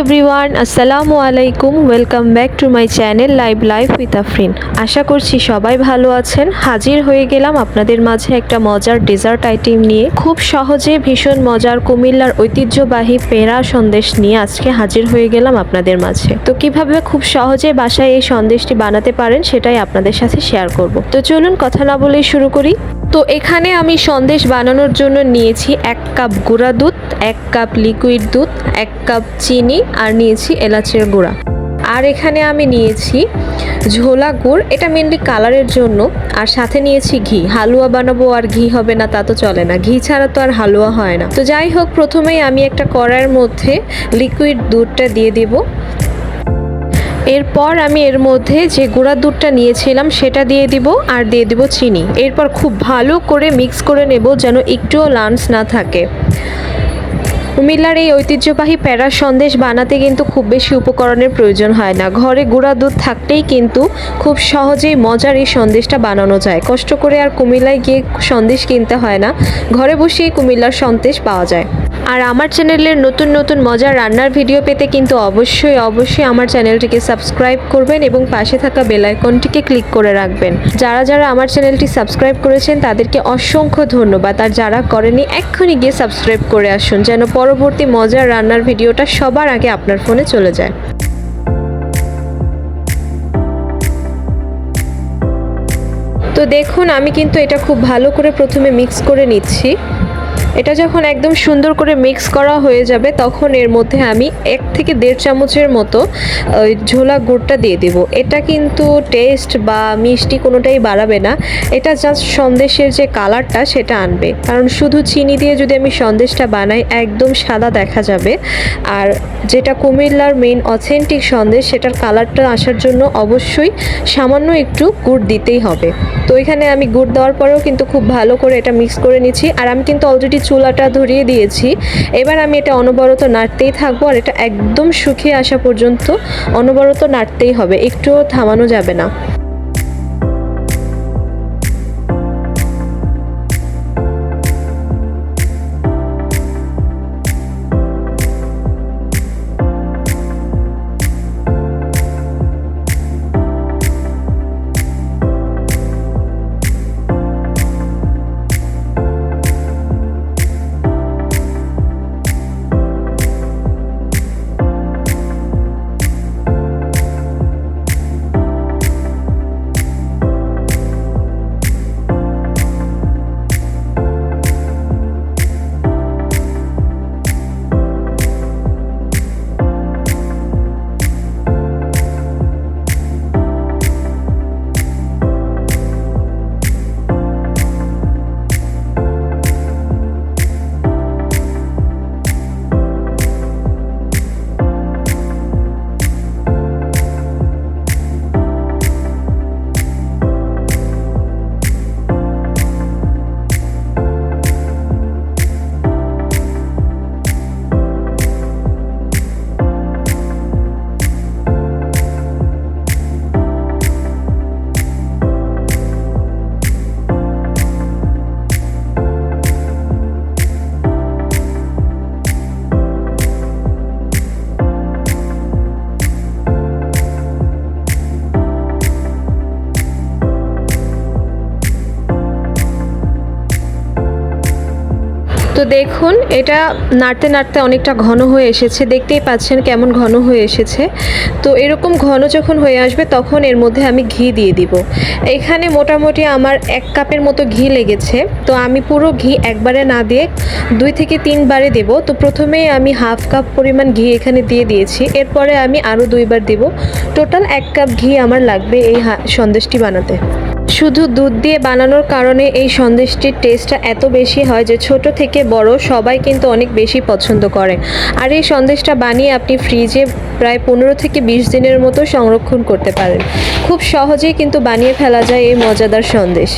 Everyone আসসালামু আলাইকুম welcome back to my channel live life with Afrin আশা করছি সবাই ভালো আছেন। হাজির হয়ে গেলাম আপনাদের মাঝে একটা মজার ডেজার্ট আইটেম নিয়ে। খুব সহজে ভীষণ মজার কুমিল্লার ঐতিহ্যবাহী পেড়া সন্দেশ নিয়ে আজকে হাজির হয়ে গেলাম আপনাদের মাঝে। তো কীভাবে খুব সহজে বাসায় এই সন্দেশটি বানাতে পারেন সেটাই আপনাদের সাথে শেয়ার করব। তো চলুন কথা না বলেই শুরু করি। তো এখানে আমি সন্দেশ বানানোর জন্য নিয়েছি এক কাপ গুঁড়া দুধ, এক কাপ লিকুইড দুধ, এক কাপ চিনি আর নিয়েছি এলাচের গুঁড়া। আর এখানে আমি নিয়েছি ঝোলা গুড়, এটা মেনলি কালারের জন্য। আর সাথে নিয়েছি ঘি। হালুয়া বানাবো আর ঘি হবে না, তা তো চলে না। ঘি ছাড়া তো আর হালুয়া হয় না। তো যাই হোক, প্রথমেই আমি একটা কড়াইয়ের মধ্যে লিকুইড দুধটা দিয়ে দেবো। এরপর আমি এর মধ্যে যে গুঁড়া দুধটা নিয়েছিলাম, সেটা দিয়ে দিব আর দিয়ে দিব চিনি। এরপর খুব ভালো করে মিক্স করে নেব যেন একটুও লাঞ্চ না থাকে। কুমিল্লার এই ঐতিহ্যবাহী প্যারা সন্দেশ বানাতে কিন্তু খুব বেশি উপকরণের প্রয়োজন হয় না। ঘরে গুঁড়া দুধ থাকতেই কিন্তু খুব সহজেই মজার এই সন্দেশটা বানানো যায়। কষ্ট করে আর কুমিল্লায় গিয়ে সন্দেশ কিনতে হয় না। ঘরে বসেই কুমিল্লার সন্দেশ পাওয়া যায়। আর আমার চ্যানেলের নতুন নতুন মজার রান্নার ভিডিও পেতে কিন্তু অবশ্যই অবশ্যই আমার চ্যানেলটিকে সাবস্ক্রাইব করবেন এবং পাশে থাকা বেল আইকনটিকে ক্লিক করে রাখবেন। যারা যারা আমার চ্যানেলটি সাবস্ক্রাইব করেছেন, তাদেরকে অসংখ্য ধন্যবাদ। আর যারা করেনি এক্ষুনি গিয়ে সাবস্ক্রাইব করে আসুন, যেন পরবর্তী মজার রান্নার ভিডিওটা সবার আগে আপনার ফোনে চলে যায়। তো দেখুন, আমি কিন্তু এটা খুব ভালো করে প্রথমে মিক্স করে নিচ্ছি। এটা যখন একদম সুন্দর করে মিক্স করা হয়ে যাবে, তখন এর মধ্যে আমি এক থেকে দেড় চামচের মতো, ওই ঝোলা গুড়টা দিয়ে দেব। এটা কিন্তু টেস্ট বা মিষ্টি কোনোটাই বাড়াবে না। এটা জাস্ট সন্দেশের যে কালারটা সেটা আনবে। কারণ শুধু চিনি দিয়ে যদি আমি সন্দেশটা বানাই, একদম সাদা দেখা যাবে। আর যেটা কুমিল্লার মেইন অথেন্টিক সন্দেশ, সেটার কালারটা আসার জন্য অবশ্যই সামান্য একটু গুড় দিতেই হবে। তো এখানে আমি গুড় দেওয়ার পরেও কিন্তু খুব ভালো করে এটা মিক্স করে নিচ্ছি। আর আমি কিন্তু অলরেডি চুলাটা ধরিয়ে দিয়েছি। এবার আমি এটা অনবরত নাড়তেই থাকব আর এটা একদম শুকিয়ে আসা পর্যন্ত অনবরত নাড়তেই হবে। একটুও থামানো যাবে না। তো দেখুন, এটা নাড়তে নাড়তে অনেকটা ঘন হয়ে এসেছে। দেখতেই পাচ্ছেন কেমন ঘন হয়ে এসেছে। তো এরকম ঘন যখন হয়ে আসবে, তখন এর মধ্যে আমি ঘি দিয়ে দিব। এখানে মোটামুটি আমার এক কাপের মতো ঘি লেগেছে। তো আমি পুরো ঘি একবারে না দিয়ে দুই থেকে তিনবারে দেব। তো প্রথমেই আমি হাফ কাপ পরিমাণ ঘি এখানে দিয়ে দিয়েছি। এরপরে আমি আরও দুইবার দেব। টোটাল এক কাপ ঘি আমার লাগবে এই সন্দেশটি বানাতে। শুধু দুধ দিয়ে বানানোর কারণে এই সন্দেশটির টেস্টটা এত বেশি হয় যে ছোট থেকে বড় সবাই কিন্তু অনেক বেশি পছন্দ করে। আর এই সন্দেশটা বানিয়ে আপনি ফ্রিজে প্রায় পনেরো থেকে বিশ দিনের মতো সংরক্ষণ করতে পারেন। খুব সহজেই কিন্তু বানিয়ে ফেলা যায় এই মজাদার সন্দেশ।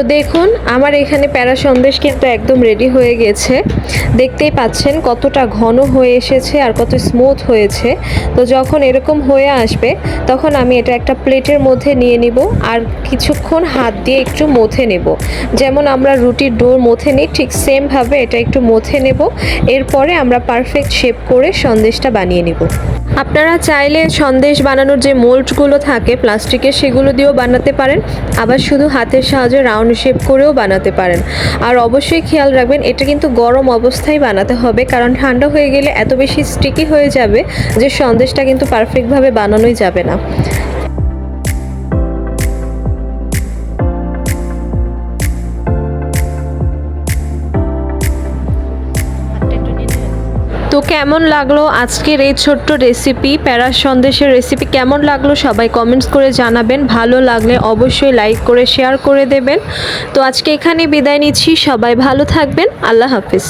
তো দেখুন, আমার এখানে প্যারা সন্দেশ কিন্তু একদম রেডি হয়ে গেছে। দেখতেই পাচ্ছেন কতটা ঘন হয়ে এসেছে আর কত স্মুথ হয়েছে। তো যখন এরকম হয়ে আসবে, তখন আমি এটা একটা প্লেটের মধ্যে নিয়ে নিব আর কিছুক্ষণ হাত দিয়ে একটু মথে নেব। যেমন আমরা রুটির ডো মথে নিই, ঠিক সেমভাবে এটা একটু মথে নেব। এরপরে আমরা পারফেক্ট শেপ করে সন্দেশটা বানিয়ে নেব। আপনারা চাইলে সন্দেশ বানানোর যে মোল্ডগুলো থাকে প্লাস্টিকের সেগুলো দিয়েও বানাতে পারেন। আবার শুধু হাতের সাহায্যে রাউন্ড শেপ করেও বানাতে পারেন। আর অবশ্যই খেয়াল রাখবেন, এটা কিন্তু গরম অবস্থায় বানাতে হবে, কারণ ঠান্ডা হয়ে গেলে এত বেশি স্টিকি হয়ে যাবে যে সন্দেশটা কিন্তু পারফেক্টভাবে বানানোই যাবে না। তো কেমন লাগল আজকের এই ছোট্ট রেসিপি প্যারা সন্দেশের রেসিপি কেমন লাগল? সবাই কমেন্টস করে জানাবেন। ভালো লাগলে অবশ্যই লাইক করে শেয়ার করে দেবেন। তো আজকে এখানে বিদায় নিচ্ছি। সবাই ভালো থাকবেন। আল্লাহ হাফিজ।